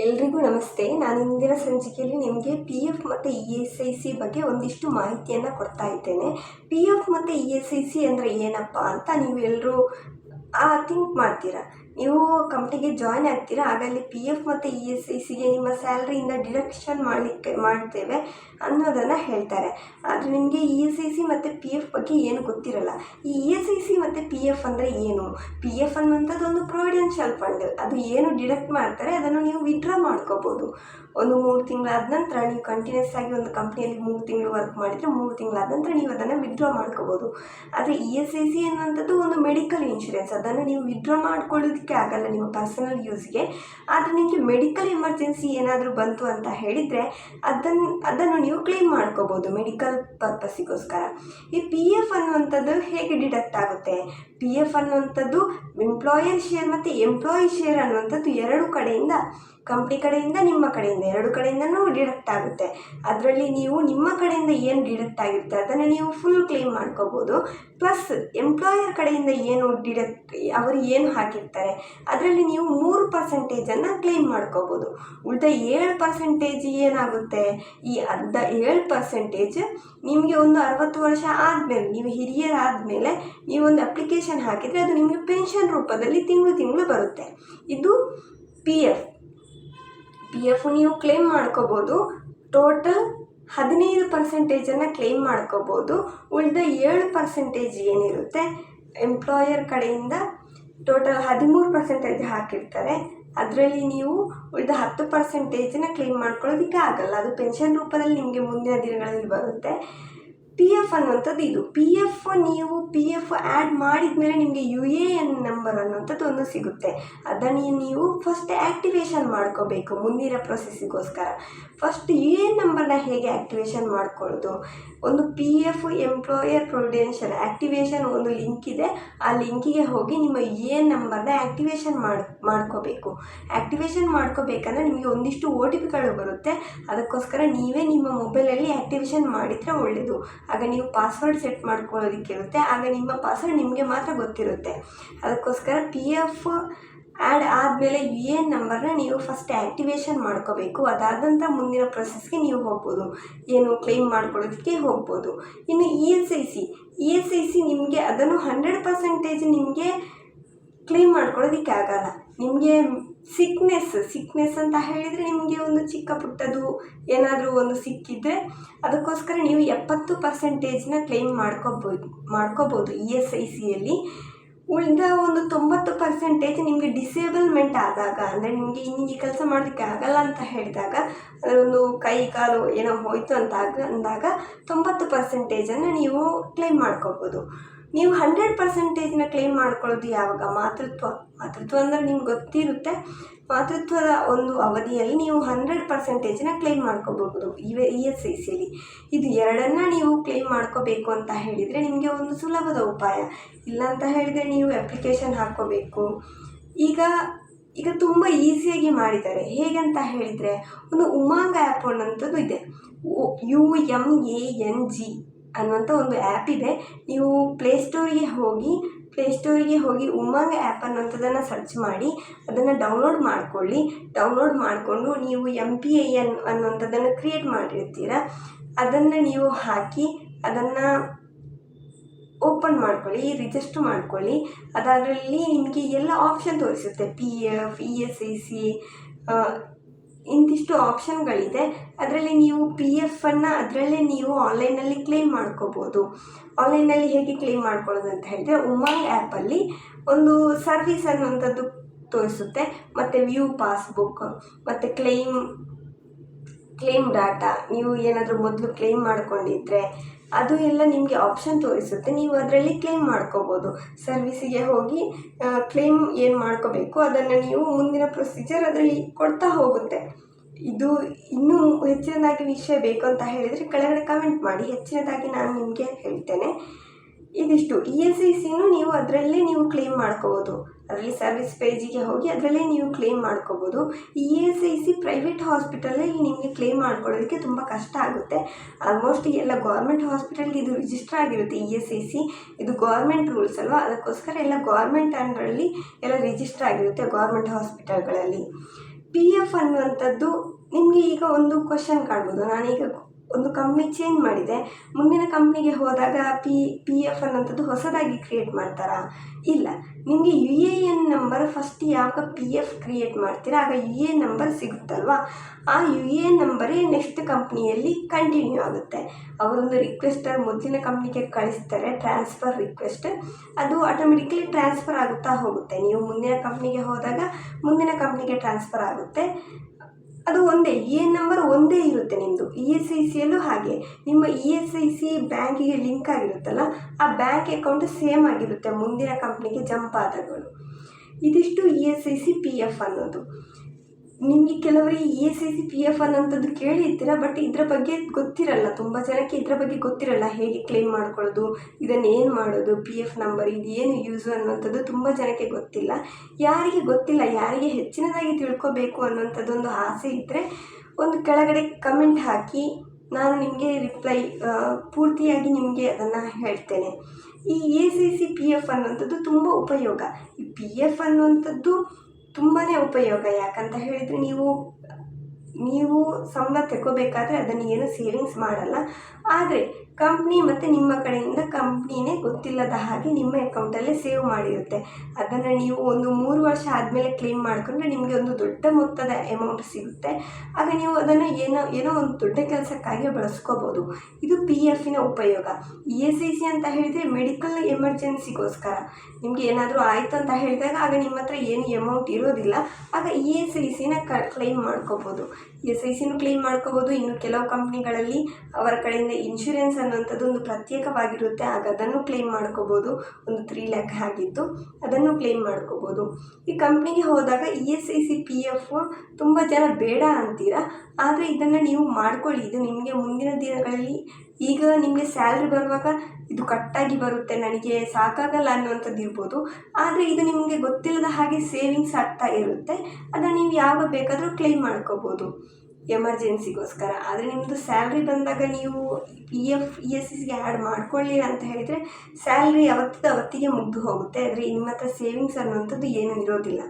ಎಲ್ರಿಗೂ ನಮಸ್ತೆ. ನಾನು ಇಂದಿನ ಸಂಚಿಕೆಯಲ್ಲಿ ನಿಮಗೆ ಪಿ ಎಫ್ ಮತ್ತು ಇ ಎಸ್ ಐ ಸಿ ಬಗ್ಗೆ ಒಂದಿಷ್ಟು ಮಾಹಿತಿಯನ್ನು ಕೊಡ್ತಾ ಇದ್ದೇನೆ. ಪಿ ಎಫ್ ಮತ್ತು ಇ ಎಸ್ ಐ ಸಿ ಅಂದರೆ ಏನಪ್ಪ ಅಂತ ನೀವು ಎಲ್ಲರೂ ಥಿಂಕ್ ಮಾಡ್ತೀರಾ? ನೀವು ಕಂಪ್ನಿಗೆ ಜಾಯ್ನ್ ಆಗ್ತೀರಾ ಆಗ ಅಲ್ಲಿ ಪಿ ಎಫ್ ಮತ್ತು ಇ ಎಸ್ ಐ ಸಿಗೆ ನಿಮ್ಮ ಸ್ಯಾಲ್ರಿಯಿಂದ ಡಿಡಕ್ಷನ್ ಮಾಡಲಿಕ್ಕೆ ಮಾಡ್ತೇವೆ ಅನ್ನೋದನ್ನು ಹೇಳ್ತಾರೆ. ಆದರೆ ನಿಮಗೆ ಇ ಎಸ್ ಐ ಸಿ ಮತ್ತು ಪಿ ಎಫ್ ಬಗ್ಗೆ ಏನು ಗೊತ್ತಿರಲ್ಲ. ಈ ಇ ಎಸ್ ಐ ಸಿ ಮತ್ತು ಪಿ ಎಫ್ ಅಂದರೆ ಏನು? ಪಿ ಎಫ್ ಅನ್ನುವಂಥದ್ದು ಒಂದು ಪ್ರೊವಿಡೆನ್ಷಿಯಲ್ ಫಂಡ್ ಅದು ಏನು ಡಿಡಕ್ಟ್ ಮಾಡ್ತಾರೆ, ಅದನ್ನು ನೀವು ವಿಡ್ರಾ ಮಾಡ್ಕೋಬೋದು. ಒಂದು ಮೂರು ತಿಂಗಳಾದ ನಂತರ ನೀವು ಕಂಟಿನ್ಯೂಸ್ ಆಗಿ ಒಂದು ಕಂಪ್ನಿಯಲ್ಲಿ ಮೂರು ತಿಂಗಳು ವರ್ಕ್ ಮಾಡಿದರೆ ಮೂರು ತಿಂಗಳಾದ ನಂತರ ನೀವು ಅದನ್ನು ವಿಡ್ರಾ ಮಾಡ್ಕೋಬೋದು. ಆದರೆ ಇ ಎಸ್ ಐ ಸಿ ಅನ್ನುವಂಥದ್ದು ಒಂದು ಮೆಡಿಕಲ್ ಇನ್ಶೂರೆನ್ಸ್ ಅದನ್ನು ನೀವು ವಿಡ್ರಾ ಮಾಡ್ಕೊಳ್ಳೋದಕ್ಕೆ ಆಗಲ್ಲ ನಿಮ್ಮ ಪರ್ಸನಲ್ ಯೂಸ್ಗೆ ಆದರೆ ನಿಮಗೆ ಮೆಡಿಕಲ್ ಎಮರ್ಜೆನ್ಸಿ ಏನಾದರೂ ಬಂತು ಅಂತ ಹೇಳಿದರೆ ಅದನ್ನು ಅದನ್ನು ನೀವು ಕ್ಲೇಮ್ ಮಾಡ್ಕೋಬೋದು ಮೆಡಿಕಲ್ ಪರ್ಪಸ್ಸಿಗೋಸ್ಕರ ಈ ಪಿ ಎಫ್ ಅನ್ನುವಂಥದ್ದು ಹೇಗೆ ಡಿಡಕ್ಟ್ ಆಗುತ್ತೆ? ಪಿ ಎಫ್ ಅನ್ನುವಂಥದ್ದು ಎಂಪ್ಲಾಯರ್ ಶೇರ್ ಮತ್ತು ಎಂಪ್ಲಾಯಿ ಶೇರ್ ಅನ್ನುವಂಥದ್ದು ಎರಡು ಕಡೆಯಿಂದ ಕಂಪ್ನಿ ಕಡೆಯಿಂದ ನಿಮ್ಮ ಕಡೆಯಿಂದ, ಎರಡು ಕಡೆಯಿಂದನೂ ಡಿಡಕ್ಟ್ ಆಗುತ್ತೆ. ಅದರಲ್ಲಿ ನೀವು ನಿಮ್ಮ ಕಡೆಯಿಂದ ಏನು ಡಿಡಕ್ಟ್ ಆಗಿರುತ್ತೆ ಅದನ್ನು ನೀವು ಫುಲ್ ಕ್ಲೇಮ್ ಮಾಡ್ಕೋಬೋದು. ಪ್ಲಸ್ ಎಂಪ್ಲಾಯರ್ ಕಡೆಯಿಂದ ಏನು ಡಿಡಕ್ಟ್, ಅವರು ಏನು ಹಾಕಿರ್ತಾರೆ, ಅದರಲ್ಲಿ ನೀವು ಮೂರು ಪರ್ಸೆಂಟೇಜನ್ನು ಕ್ಲೇಮ್ ಮಾಡ್ಕೋಬೋದು. ಉಳಿದ ಏಳು ಪರ್ಸೆಂಟೇಜ್ ಏನಾಗುತ್ತೆ? ಈ ಅರ್ಧ ಏಳು ಪರ್ಸೆಂಟೇಜ್ ನಿಮಗೆ ಒಂದು ಅರವತ್ತು ವರ್ಷ ಆದಮೇಲೆ, ನೀವು ಹಿರಿಯರಾದಮೇಲೆ ನೀವೊಂದು ಅಪ್ಲಿಕೇಶನ್ ಹಾಕಿದರೆ ಅದು ನಿಮಗೆ ಪೆನ್ಷನ್ ರೂಪದಲ್ಲಿ ತಿಂಗಳು ತಿಂಗಳು ಬರುತ್ತೆ. ಇದು ಪಿ ಎಫ್ ಪಿ ಎಫ್ ನೀವು ಕ್ಲೇಮ್ ಮಾಡ್ಕೋಬೋದು. ಟೋಟಲ್ ಹದಿನೈದು ಪರ್ಸೆಂಟೇಜನ್ನು ಕ್ಲೇಮ್ ಮಾಡ್ಕೋಬೋದು. ಉಳಿದ ಏಳು ಪರ್ಸೆಂಟೇಜ್ ಏನಿರುತ್ತೆ? ಎಂಪ್ಲಾಯರ್ ಕಡೆಯಿಂದ ಟೋಟಲ್ ಹದಿಮೂರು ಪರ್ಸೆಂಟೇಜ್ ಹಾಕಿರ್ತಾರೆ. ಅದರಲ್ಲಿ ನೀವು ಉಳಿದ ಹತ್ತು ಪರ್ಸೆಂಟೇಜನ್ನು ಕ್ಲೇಮ್ ಮಾಡ್ಕೊಳ್ಳೋದಕ್ಕೆ ಆಗಲ್ಲ. ಅದು ಪೆನ್ಷನ್ ರೂಪದಲ್ಲಿ ನಿಮಗೆ ಮುಂದಿನ ದಿನಗಳಲ್ಲಿ ಬರುತ್ತೆ. ಪಿ ಎಫ್ ಅನ್ನುವಂಥದ್ದು ಇದು. ಪಿ ಎಫ್ ನೀವು ಪಿ ಎಫ್ ಆ್ಯಡ್ ಮಾಡಿದ ಮೇಲೆ ನಿಮಗೆ ಯು ಎ ಎನ್ ನಂಬರ್ ಅನ್ನುವಂಥದ್ದು ಒಂದು ಸಿಗುತ್ತೆ. ಅದನ್ನು ನೀವು ಫಸ್ಟ್ ಆ್ಯಕ್ಟಿವೇಶನ್ ಮಾಡ್ಕೋಬೇಕು ಮುಂದಿನ ಪ್ರೊಸೆಸ್ಸಿಗೋಸ್ಕರ ಫಸ್ಟ್ ಯು ಎ ಎನ್ ನಂಬರ್ನ ಹೇಗೆ ಆ್ಯಕ್ಟಿವೇಶನ್ ಮಾಡ್ಕೊಳ್ಳೋದು? ಒಂದು P F employer providential activation ಒಂದು ಲಿಂಕ್ ಇದೆ. ಆ ಲಿಂಕಿಗೆ ಹೋಗಿ ನಿಮ್ಮ ಇ ಎನ್ ನಂಬರ್ನ ಆ್ಯಕ್ಟಿವೇಶನ್ ಮಾಡಿ, ಮಾಡ್ಕೋಬೇಕು. ಆ್ಯಕ್ಟಿವೇಶನ್ ಮಾಡ್ಕೋಬೇಕಂದ್ರೆ ನಿಮಗೆ ಒಂದಿಷ್ಟು ಓ ಟಿ ಪಿಗಳು ಬರುತ್ತೆ. ಅದಕ್ಕೋಸ್ಕರ ನೀವೇ ನಿಮ್ಮ ಮೊಬೈಲಲ್ಲಿ ಆ್ಯಕ್ಟಿವೇಶನ್ ಮಾಡಿದರೆ ಒಳ್ಳೆಯದು ಆಗ ನೀವು ಪಾಸ್ವರ್ಡ್ ಸೆಟ್ ಮಾಡ್ಕೊಳ್ಳೋದಕ್ಕಿರುತ್ತೆ. ಆಗ ನಿಮ್ಮ ಪಾಸ್ವರ್ಡ್ ನಿಮಗೆ ಮಾತ್ರ ಗೊತ್ತಿರುತ್ತೆ. ಅದಕ್ಕೋಸ್ಕರ ಪಿ ಎಫ್ ಆ್ಯಡ್ ಆದಮೇಲೆ ಯು ಎ ಎನ್ ನಂಬರ್ನ ನೀವು ಫಸ್ಟ್ ಆ್ಯಕ್ಟಿವೇಶನ್ ಮಾಡ್ಕೋಬೇಕು. ಅದಾದಂಥ ಮುಂದಿನ ಪ್ರೊಸೆಸ್ಗೆ ನೀವು ಹೋಗ್ಬೋದು. ಏನು ಕ್ಲೈಮ್ ಮಾಡ್ಕೊಳ್ಳೋದಕ್ಕೆ ಹೋಗ್ಬೋದು. ಇನ್ನು E S I C E S I C ನಿಮಗೆ ಅದನ್ನು ಹಂಡ್ರೆಡ್ ಪರ್ಸೆಂಟೇಜ್ ನಿಮಗೆ ಕ್ಲೇಮ್ ಮಾಡ್ಕೊಳ್ಳೋದಕ್ಕೆ ಆಗಲ್ಲ. ನಿಮಗೆ ಸಿಕ್ನೆಸ್ ಸಿಕ್ನೆಸ್ ಅಂತ ಹೇಳಿದರೆ ನಿಮಗೆ ಒಂದು ಚಿಕ್ಕ ಪುಟ್ಟದು ಏನಾದರೂ ಒಂದು ಸಿಕ್ಕಿದ್ರೆ ಅದಕ್ಕೋಸ್ಕರ ನೀವು ಎಪ್ಪತ್ತು ಪರ್ಸೆಂಟೇಜ್ನ ಕ್ಲೇಮ್ ಮಾಡ್ಕೋಬೋದು ಮಾಡ್ಕೋಬೋದು ಇ ಎಸ್ ಐ ಸಿಯಲ್ಲಿ ಉಳಿದ ಒಂದು ತೊಂಬತ್ತು ಪರ್ಸೆಂಟೇಜ್ ನಿಮಗೆ ಡಿಸೇಬಲ್ಮೆಂಟ್ ಆದಾಗ, ಅಂದರೆ ನಿಮಗೆ ಈ ಕೆಲಸ ಮಾಡೋದಕ್ಕೆ ಆಗಲ್ಲ ಅಂತ ಹೇಳಿದಾಗ ಒಂದು ಕೈ ಕಾಲು ಏನೋ ಹೋಯಿತು ಅಂತ ಆಗ ಅಂದಾಗ ತೊಂಬತ್ತು ಪರ್ಸೆಂಟೇಜನ್ನು ನೀವು ಕ್ಲೈಮ್ ಮಾಡ್ಕೋಬೋದು. ನೀವು ಹಂಡ್ರೆಡ್ ಪರ್ಸೆಂಟೇಜ್ನ ಕ್ಲೇಮ್ ಮಾಡ್ಕೊಳ್ಳೋದು ಯಾವಾಗ? ಮಾತೃತ್ವ. ಮಾತೃತ್ವ ಅಂದರೆ ನಿಮ್ಗೆ ಗೊತ್ತಿರುತ್ತೆ. ಮಾತೃತ್ವದ ಒಂದು ಅವಧಿಯಲ್ಲಿ ನೀವು ಹಂಡ್ರೆಡ್ ಪರ್ಸೆಂಟೇಜ್ನ ಕ್ಲೇಮ್ ಮಾಡ್ಕೋಬಹುದು ಇವೆ ಇ ಎಸ್ ಐ ಸಿಯಲ್ಲಿ ಇದು ಎರಡನ್ನ ನೀವು ಕ್ಲೇಮ್ ಮಾಡ್ಕೋಬೇಕು ಅಂತ ಹೇಳಿದರೆ ನಿಮಗೆ ಒಂದು ಸುಲಭದ ಉಪಾಯ. ಇಲ್ಲ ಅಂತ ಹೇಳಿದರೆ ನೀವು ಅಪ್ಲಿಕೇಶನ್ ಹಾಕ್ಕೋಬೇಕು ಈಗ ಈಗ ತುಂಬ ಈಸಿಯಾಗಿ ಮಾಡಿದ್ದಾರೆ. ಹೇಗಂತ ಹೇಳಿದರೆ, ಒಂದು ಉಮಾಂಗ್ ಆ್ಯಪ್ ಅನ್ನೋಂಥದ್ದು ಇದೆ. U M A N G ಅನ್ನುವಂಥ ಒಂದು ಆ್ಯಪ್ ಇದೆ. ನೀವು ಪ್ಲೇಸ್ಟೋರಿಗೆ ಹೋಗಿ ಪ್ಲೇಸ್ಟೋರಿಗೆ ಹೋಗಿ ಉಮಂಗ್ ಆ್ಯಪ್ ಅನ್ನೋಂಥದ್ದನ್ನು ಸರ್ಚ್ ಮಾಡಿ, ಅದನ್ನು ಡೌನ್ಲೋಡ್ ಮಾಡ್ಕೊಳ್ಳಿ. ಡೌನ್ಲೋಡ್ ಮಾಡಿಕೊಂಡು ನೀವು ಎಂ ಪಿ ಐ ಎನ್ ಅನ್ನುವಂಥದ್ದನ್ನು ಕ್ರಿಯೇಟ್ ಮಾಡಿರ್ತೀರ, ಅದನ್ನು ನೀವು ಹಾಕಿ, ಅದನ್ನು ಓಪನ್ ಮಾಡ್ಕೊಳ್ಳಿ ರಿಜಿಸ್ಟರ್ ಮಾಡ್ಕೊಳ್ಳಿ. ಅದರಲ್ಲಿ ನಿಮಗೆ ಎಲ್ಲ ಆಪ್ಷನ್ ತೋರಿಸುತ್ತೆ. P F E S I C ಇಂತಿಷ್ಟು ಆಪ್ಷನ್ಗಳಿದೆ ಅದರಲ್ಲಿ ನೀವು ಪಿ ಎಫನ್ನು ಅದರಲ್ಲೇ ನೀವು ಆನ್ಲೈನಲ್ಲಿ ಕ್ಲೇಮ್ ಮಾಡ್ಕೋಬೋದು. ಆನ್ಲೈನಲ್ಲಿ ಹೇಗೆ ಕ್ಲೇಮ್ ಮಾಡ್ಕೊಳ್ಳೋದು ಅಂತ ಹೇಳಿದರೆ ಉಮಂಗ್ ಆ್ಯಪಲ್ಲಿ ಒಂದು ಸರ್ವಿಸ್ ಅನ್ನುವಂಥದ್ದು ತೋರಿಸುತ್ತೆ. ಮತ್ತು ವ್ಯೂ ಪಾಸ್ಬುಕ್ ಮತ್ತು ಕ್ಲೇಮ್ ಕ್ಲೇಮ್ ಡಾಟಾ ನೀವು ಏನಾದರೂ ಮೊದಲು ಕ್ಲೇಮ್ ಮಾಡ್ಕೊಂಡಿದ್ರೆ ಅದು ಎಲ್ಲ ನಿಮಗೆ ಆಪ್ಷನ್ ತೋರಿಸುತ್ತೆ. ನೀವು ಅದರಲ್ಲಿ ಕ್ಲೇಮ್ ಮಾಡ್ಕೋಬೋದು. ಸರ್ವಿಸಿಗೆ ಹೋಗಿ ಕ್ಲೇಮ್ ಏನು ಮಾಡ್ಕೋಬೇಕು ಅದನ್ನು ನೀವು ಮುಂದಿನ ಪ್ರೊಸೀಜರ್ ಅದರಲ್ಲಿ ಕೊಡ್ತಾ ಹೋಗುತ್ತೆ. ಇದು ಇನ್ನೂ ಹೆಚ್ಚಿನದಾಗಿ ವಿಷಯ ಬೇಕು ಅಂತ ಹೇಳಿದರೆ ಕೆಳಗಡೆ ಕಮೆಂಟ್ ಮಾಡಿ. ಹೆಚ್ಚಿನದಾಗಿ ನಾನು ನಿಮಗೆ ಹೇಳ್ತೇನೆ. ಇದಿಷ್ಟು ಇ ಎಸ್ ಐ ಸಿನೂ ನೀವು ಅದರಲ್ಲೇ ನೀವು ಕ್ಲೇಮ್ ಮಾಡ್ಕೋಬೋದು. ಅದರಲ್ಲಿ ಸರ್ವಿಸ್ ಪೇಜಿಗೆ ಹೋಗಿ ಅದರಲ್ಲೇ ನೀವು ಕ್ಲೇಮ್ ಮಾಡ್ಕೋಬೋದು. E S I C private ಹಾಸ್ಪಿಟಲಲ್ಲಿ ನಿಮಗೆ ಕ್ಲೇಮ್ ಮಾಡ್ಕೊಳ್ಳೋದಕ್ಕೆ ತುಂಬ ಕಷ್ಟ ಆಗುತ್ತೆ. ಆಲ್ಮೋಸ್ಟ್ ಎಲ್ಲ ಗೌರ್ಮೆಂಟ್ ಹಾಸ್ಪಿಟಲ್ಗೆ ಇದು ರಿಜಿಸ್ಟರ್ ಆಗಿರುತ್ತೆ ಇ ಎಸ್ ಐ ಸಿ ಇದು ಗೌರ್ಮೆಂಟ್ ರೂಲ್ಸ್ ಅಲ್ವಾ? ಅದಕ್ಕೋಸ್ಕರ ಎಲ್ಲ ಗೌರ್ಮೆಂಟ್ ಅಂಡರಲ್ಲಿ ಎಲ್ಲ ರಿಜಿಸ್ಟರ್ ಆಗಿರುತ್ತೆ ಗೌರ್ಮೆಂಟ್ ಹಾಸ್ಪಿಟಲ್ಗಳಲ್ಲಿ ಪಿ ಎಫ್ ಅನ್ನುವಂಥದ್ದು ನಿಮಗೆ ಈಗ ಒಂದು ಕ್ವಶನ್ ಕಾಣ್ಬೋದು. ನಾನೀಗ ಒಂದು ಕಂಪ್ನಿ ಚೇಂಜ್ ಮಾಡಿದೆ. ಮುಂದಿನ ಕಂಪ್ನಿಗೆ ಹೋದಾಗ ಪಿ ಪಿ ಎಫ್ ಅನ್ನೋಂಥದ್ದು ಹೊಸದಾಗಿ ಕ್ರಿಯೇಟ್ ಮಾಡ್ತಾರಾ? ಇಲ್ಲ. ನಿಮಗೆ U A N number first ಯಾವಾಗ ಪಿ ಎಫ್ ಕ್ರಿಯೇಟ್ ಮಾಡ್ತೀರಾ, ಆಗ ಯು ಎ ನಂಬರ್ ಸಿಗುತ್ತಲ್ವಾ? ಆ ಯು ಎ ನಂಬರೇ ನೆಕ್ಸ್ಟ್ ಕಂಪ್ನಿಯಲ್ಲಿ ಕಂಟಿನ್ಯೂ ಆಗುತ್ತೆ. ಅವರೊಂದು ರಿಕ್ವೆಸ್ಟರ್ ಮೊದಲಿನ ಕಂಪ್ನಿಗೆ ಕಳಿಸ್ತಾರೆ ಟ್ರಾನ್ಸ್ಫರ್ ರಿಕ್ವೆಸ್ಟ್ ಅದು ಆಟೋಮೆಟಿಕ್ಲಿ ಟ್ರಾನ್ಸ್ಫರ್ ಆಗುತ್ತಾ ಹೋಗುತ್ತೆ. ನೀವು ಮುಂದಿನ ಕಂಪ್ನಿಗೆ ಹೋದಾಗ ಮುಂದಿನ ಕಂಪ್ನಿಗೆ ಟ್ರಾನ್ಸ್ಫರ್ ಆಗುತ್ತೆ. ಅದು ಒಂದೇ ಇ ಎನ್ ನಂಬರ್ ಒಂದೇ ಇರುತ್ತೆ ನಿಮ್ಮದು ಇ ಎಸ್ ಐ ಸಿಯಲ್ಲೂ ಹಾಗೆ. ನಿಮ್ಮ ಇ ಎಸ್ ಐ ಸಿ ಬ್ಯಾಂಕಿಗೆ ಲಿಂಕ್ ಆಗಿರುತ್ತಲ್ಲ, ಆ ಬ್ಯಾಂಕ್ ಅಕೌಂಟ್ ಸೇಮ್ ಆಗಿರುತ್ತೆ, ಮುಂದಿನ ಕಂಪ್ನಿಗೆ ಜಂಪ್ ಆದಗಳು. ಇದಿಷ್ಟು E S I C P F ಅನ್ನೋದು. ನಿಮಗೆ ಕೆಲವರಿಗೆ A C C, P F ಅನ್ನೋಂಥದ್ದು ಕೇಳಿರ್ತೀರ? ಬಟ್ ಇದರ ಬಗ್ಗೆ ಗೊತ್ತಿರಲ್ಲ. ತುಂಬ ಜನಕ್ಕೆ ಇದರ ಬಗ್ಗೆ ಗೊತ್ತಿರಲ್ಲ. ಹೇಗೆ ಕ್ಲೇಮ್ ಮಾಡ್ಕೊಳ್ಳೋದು, ಇದನ್ನು ಏನು ಮಾಡೋದು ಪಿ ಎಫ್ ನಂಬರ್ ಇದು ಏನು ಯೂಸು ಅನ್ನೋಂಥದ್ದು ತುಂಬ ಜನಕ್ಕೆ ಗೊತ್ತಿಲ್ಲ. ಯಾರಿಗೆ ಗೊತ್ತಿಲ್ಲ, ಯಾರಿಗೆ ಹೆಚ್ಚಿನದಾಗಿ ತಿಳ್ಕೊಬೇಕು ಅನ್ನೋಂಥದ್ದೊಂದು ಆಸೆ ಇದ್ದರೆ ಒಂದು ಕೆಳಗಡೆ ಕಮೆಂಟ್ ಹಾಕಿ ನಾನು ನಿಮಗೆ ರಿಪ್ಲೈ ಪೂರ್ತಿಯಾಗಿ ನಿಮಗೆ ಅದನ್ನು ಹೇಳ್ತೇನೆ. ಈ A C C P F ಅನ್ನುವಂಥದ್ದು ತುಂಬ ಉಪಯೋಗ. ಈ ಪಿ ಎಫ್ ಅನ್ನುವಂಥದ್ದು ತುಂಬಾ ಉಪಯೋಗ ಯಾಕಂತ ಹೇಳಿದರೆ ನೀವು ನೀವು ಸಂಬಳ ತಗೋಬೇಕಾದ್ರೆ ಅದನ್ನು ಏನು ಸೇವಿಂಗ್ಸ್ ಮಾಡಲ್ಲ. ಆದರೆ ಕಂಪ್ನಿ ಮತ್ತು ನಿಮ್ಮ ಕಡೆಯಿಂದ ಕಂಪ್ನಿನೇ ಗೊತ್ತಿಲ್ಲದ ಹಾಗೆ ನಿಮ್ಮ ಅಕೌಂಟಲ್ಲೇ ಸೇವ್ ಮಾಡಿರುತ್ತೆ. ಅದನ್ನು ನೀವು ಒಂದು ಮೂರು ವರ್ಷ ಆದಮೇಲೆ ಕ್ಲೇಮ್ ಮಾಡಿಕೊಂಡ್ರೆ ನಿಮಗೆ ಒಂದು ದೊಡ್ಡ ಮೊತ್ತದ ಅಮೌಂಟ್ ಸಿಗುತ್ತೆ. ಆಗ ನೀವು ಅದನ್ನು ಏನೋ ಏನೋ ಒಂದು ದೊಡ್ಡ ಕೆಲಸಕ್ಕಾಗಿ ಬಳಸ್ಕೋಬೋದು. ಇದು ಪಿ ಎಫಿನ ಉಪಯೋಗ. ಇ ಎಸ್ ಐ ಸಿ ಅಂತ ಹೇಳಿದರೆ ಮೆಡಿಕಲ್ ಎಮರ್ಜೆನ್ಸಿಗೋಸ್ಕರ ನಿಮಗೆ ಏನಾದರೂ ಆಯಿತು ಅಂತ ಹೇಳಿದಾಗ ಆಗ ನಿಮ್ಮ ಹತ್ರ ಏನು ಅಮೌಂಟ್ ಇರೋದಿಲ್ಲ. ಆಗ ಇ ಎಸ್ ಐ ಸಿನ ಕ ಕ್ಲೈಮ್ ಮಾಡ್ಕೋಬೋದು. ಎಸ್ ಐ ಸಿನೂ ಕ್ಲೇಮ್ ಮಾಡ್ಕೋಬೋದು. ಇನ್ನು ಕೆಲವು ಕಂಪ್ನಿಗಳಲ್ಲಿ ಅವರ ಕಡೆಯಿಂದ ಇನ್ಶೂರೆನ್ಸ್ ಅನ್ನುವಂಥದ್ದು ಒಂದು ಪ್ರತ್ಯೇಕವಾಗಿರುತ್ತೆ. ಆಗ ಅದನ್ನು ಕ್ಲೇಮ್ ಮಾಡ್ಕೋಬೋದು. ಒಂದು ತ್ರೀ ಲ್ಯಾಕ್ ಆಗಿತ್ತು ಅದನ್ನು ಕ್ಲೇಮ್ ಮಾಡ್ಕೋಬೋದು. ಈ ಕಂಪ್ನಿಗೆ ಹೋದಾಗ E S I C P F ತುಂಬ ಜನ ಬೇಡ ಅಂತೀರಾ? ಆದರೆ ಇದನ್ನು ನೀವು ಮಾಡ್ಕೊಳ್ಳಿ. ಇದು ನಿಮಗೆ ಮುಂದಿನ ದಿನಗಳಲ್ಲಿ ಈಗ ನಿಮಗೆ ಸ್ಯಾಲ್ರಿ ಬರುವಾಗ ಇದು ಕಟ್ಟಾಗಿ ಬರುತ್ತೆ, ನನಗೆ ಸಾಕಾಗಲ್ಲ ಅನ್ನುವಂಥದ್ದು ಇರ್ಬೋದು. ಆದರೆ ಇದು ನಿಮಗೆ ಗೊತ್ತಿಲ್ಲದ ಹಾಗೆ ಸೇವಿಂಗ್ಸ್ ಆಗ್ತಾ ಇರುತ್ತೆ. ಅದನ್ನು ನೀವು ಯಾವಾಗ ಬೇಕಾದರೂ ಕ್ಲೈಮ್ ಮಾಡ್ಕೋಬೋದು ಎಮರ್ಜೆನ್ಸಿಗೋಸ್ಕರ. ಆದರೆ ನಿಮ್ಮದು ಸ್ಯಾಲ್ರಿ ಬಂದಾಗ ನೀವು ಇ ಎಫ್ ಇ ಎಸ್ ಸಿಗೆ ಆ್ಯಡ್ ಮಾಡ್ಕೊಳ್ಳಿಲ್ಲ ಅಂತ ಹೇಳಿದರೆ ಸ್ಯಾಲ್ರಿ ಅವತ್ತಿದ ಅವತ್ತಿಗೆ ಮುಗಿದು ಹೋಗುತ್ತೆ. ಆದರೆ ನಿಮ್ಮ ಹತ್ರ ಸೇವಿಂಗ್ಸ್ ಅನ್ನುವಂಥದ್ದು ಏನೂ ಇರೋದಿಲ್ಲ.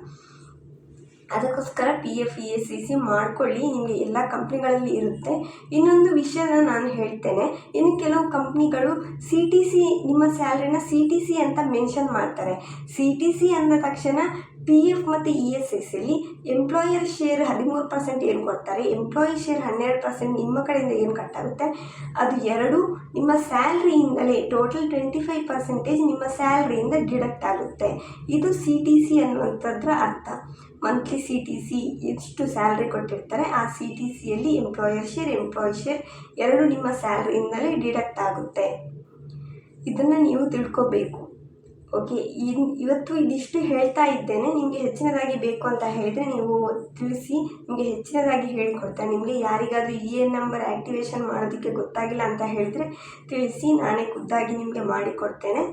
ಅದಕ್ಕೋಸ್ಕರ P F E S C C ಮಾಡ್ಕೊಳ್ಳಿ, ನಿಮಗೆ ಎಲ್ಲ ಕಂಪ್ನಿಗಳಲ್ಲಿ ಇರುತ್ತೆ. ಇನ್ನೊಂದು ವಿಷಯನ ನಾನು ಹೇಳ್ತೇನೆ. ಇನ್ನು ಕೆಲವು ಕಂಪ್ನಿಗಳು ಸಿ ಟಿ ಸಿ ನಿಮ್ಮ ಸ್ಯಾಲ್ರಿನ ಸಿ ಟಿ ಸಿ ಅಂತ ಮೆನ್ಷನ್ ಮಾಡ್ತಾರೆ. ಸಿ ಟಿ ಸಿ ಅಂದ ತಕ್ಷಣ ಪಿ ಎಫ್ ಮತ್ತು ಇ ಎಸ್ ಎಸ್ ಸಿಲಿ ಎಂಪ್ಲಾಯರ್ ಶೇರ್ ಹದಿಮೂರು ಪರ್ಸೆಂಟ್ ಏನು ಕೊಡ್ತಾರೆ ಎಂಪ್ಲಾಯಿ ಶೇರ್ ಹನ್ನೆರಡು ಪರ್ಸೆಂಟ್ ನಿಮ್ಮ ಕಡೆಯಿಂದ ಏನು ಕಟ್ಟಾಗುತ್ತೆ ಅದು ಎರಡು, ನಿಮ್ಮ ಸ್ಯಾಲ್ರಿಯಿಂದಲೇ ಟೋಟಲ್ ಟ್ವೆಂಟಿ ಫೈವ್ ಪರ್ಸೆಂಟೇಜ್ ನಿಮ್ಮ ಸ್ಯಾಲ್ರಿಯಿಂದ ಡಿಡಕ್ಟ್ ಆಗುತ್ತೆ. ಇದು ಸಿ ಟಿ ಸಿ ಅನ್ನುವಂಥದ್ರ ಅರ್ಥ. ಮಂತ್ಲಿ ಸಿ ಟಿ ಸಿ ಎಷ್ಟು ಸ್ಯಾಲ್ರಿ ಕೊಟ್ಟಿರ್ತಾರೆ, ಆ ಸಿ ಟಿ ಸಿಯಲ್ಲಿ ಎಂಪ್ಲಾಯರ್ ಶೇರ್ ಎಂಪ್ಲಾಯಿ ಶೇರ್ ಎರಡು ನಿಮ್ಮ ಸ್ಯಾಲ್ರಿಯಿಂದಲೇ ಡಿಡಕ್ಟ್ ಆಗುತ್ತೆ. ಇದನ್ನು ನೀವು ತಿಳ್ಕೊಬೇಕು. ಓಕೆ ಇನ್ ಇವತ್ತು ಇದಿಷ್ಟು ಹೇಳ್ತಾ ಇದ್ದೇನೆ, ನಿಮಗೆ ಹೆಚ್ಚಿನದಾಗಿ ಬೇಕು ಅಂತ ಹೇಳಿದರೆ ನೀವು ತಿಳಿಸಿ, ನಿಮಗೆ ಹೆಚ್ಚಿನದಾಗಿ ಹೇಳಿಕೊಡ್ತೇನೆ. ನಿಮಗೆ ಯಾರಿಗಾದರೂ ಇ ಎನ್ ನಂಬರ್ ಆ್ಯಕ್ಟಿವೇಶನ್ ಮಾಡೋದಕ್ಕೆ ಗೊತ್ತಾಗಿಲ್ಲ ಅಂತ ಹೇಳಿದರೆ ತಿಳಿಸಿ, ನಾನೇ ಖುದ್ದಾಗಿ ನಿಮಗೆ ಮಾಡಿಕೊಡ್ತೇನೆ.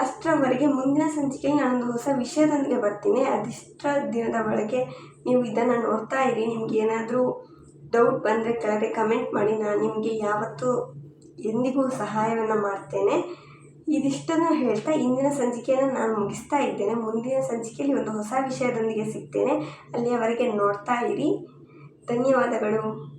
ಅಷ್ಟರವರೆಗೆ ಮುಂದಿನ ಸಂಚಿಕೆಯಲ್ಲಿ ನಾನೊಂದು ಹೊಸ ವಿಷಯದೊಂದಿಗೆ ಬರ್ತೀನಿ. ಅದಿಷ್ಟರ ದಿನದ ಒಳಗೆ ನೀವು ಇದನ್ನು ನೋಡ್ತಾ ಇರಿ. ನಿಮ್ಗೆ ಏನಾದರೂ ಡೌಟ್ ಬಂದರೆ ಕೆಳಗೆ ಕಮೆಂಟ್ ಮಾಡಿ. ನಾನು ನಿಮಗೆ ಯಾವತ್ತೂ ಎಂದಿಗೂ ಸಹಾಯವನ್ನು ಮಾಡ್ತೇನೆ. ಇದಿಷ್ಟನ್ನು ಹೇಳ್ತಾ ಇಂದಿನ ಸಂಚಿಕೆಯನ್ನು ನಾನು ಮುಗಿಸ್ತಾ ಇದ್ದೇನೆ. ಮುಂದಿನ ಸಂಚಿಕೆಯಲ್ಲಿ ಒಂದು ಹೊಸ ವಿಷಯದೊಂದಿಗೆ ಸಿಗ್ತೇನೆ. ಅಲ್ಲಿಯವರೆಗೆ ನೋಡ್ತಾ ಇರಿ. ಧನ್ಯವಾದಗಳು.